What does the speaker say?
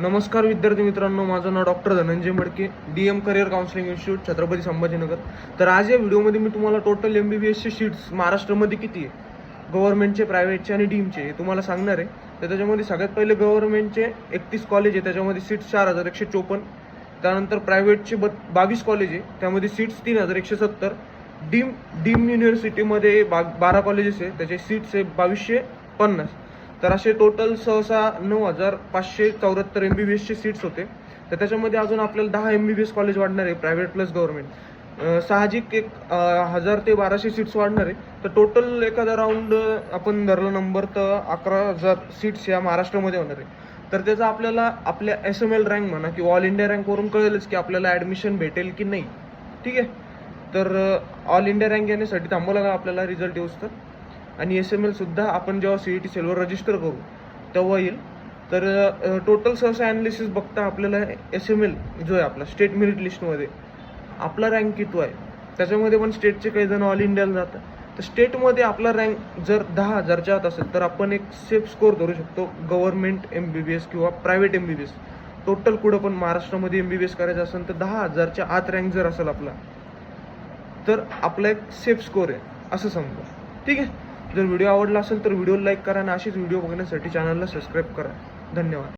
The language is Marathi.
नमस्कार विद्यार्थी मित्रांनो माझं नाव doctor Dhananjay Madke D M career counselling institute Chhatrapati Sambhajinagar. तर आज या व्हिडिओमध्ये मी तुम्हाला टोटल एम बी बी एसचे सीट्स महाराष्ट्रामध्ये किती आहे? गव्हर्नमेंटचे प्रायव्हेटचे आणि डीमचे हे तुम्हाला सांगणार आहे. तर त्याच्यामध्ये सगळ्यात पहिले गव्हर्नमेंटचे एकतीस कॉलेज आहे त्याच्यामध्ये सीट्स चार हजार एकशे चोपन्न. त्यानंतर प्रायव्हेटचे ब बावीस कॉलेज आहे त्यामध्ये सीट्स तीन हजार एकशे सत्तर. डीम डीम युनिव्हर्सिटीमध्ये बा बारा कॉलेजेस आहे त्याचे सीट्स आहे बावीसशे पन्नास. तर असे टोटल सहसा नऊ हजार पाचशे चौऱ्याहत्तर एम बी बी एसचे सीट्स होते. तर त्याच्यामध्ये अजून आपल्याला दहा M B B S college वाढणार आहे प्रायव्हेट प्लस गव्हर्नमेंट साहजिक एक हजार ते बाराशे सीट्स वाढणार आहे. तर टोटल एखादा राऊंड आपण धरला नंबर तर अकरा हजार सीट्स या महाराष्ट्रामध्ये होणार आहे. तर त्याचा आपल्याला आपल्या एस एम एल रँक म्हणा किंवा ऑल इंडिया रँकवरून कळेलच की आपल्याला ॲडमिशन भेटेल की नाही. ठीक आहे? तर ऑल इंडिया रँक येण्यासाठी थांबावं लागेल आपल्याला रिझल्ट येऊस तर? आणि एस एम एलसुद्धा आपण जेव्हा सी ई टी सेलवर रजिस्टर करू तेव्हा येईल. तर टोटल सहसा ॲनालिसिस बघता आपल्याला एस एम एल जो आहे आपला स्टेट मेरिट लिस्टमध्ये आपला रँक किती आहे? त्याच्यामध्ये पण स्टेटचे काही जण ऑल इंडियाला जातात. तर स्टेटमध्ये आपला रँक जर दहा हजारच्या आत असेल तर आपण एक सेफ स्कोअर धरू शकतो. Government M B B S किंवा private M B B S total कुठं पण महाराष्ट्रामध्ये एम बी बी एस करायचं असेल तर दहा हजारच्या आत रँक जर असेल आपला तर आपला एक सेफ स्कोअर आहे. असं समजा. ठीक आहे? जर व्हिडिओ आवडला असेल तर व्हिडिओ लाईक करा आणि असेच व्हिडिओ बघण्यासाठी चॅनलला सबस्क्राईब करा. धन्यवाद.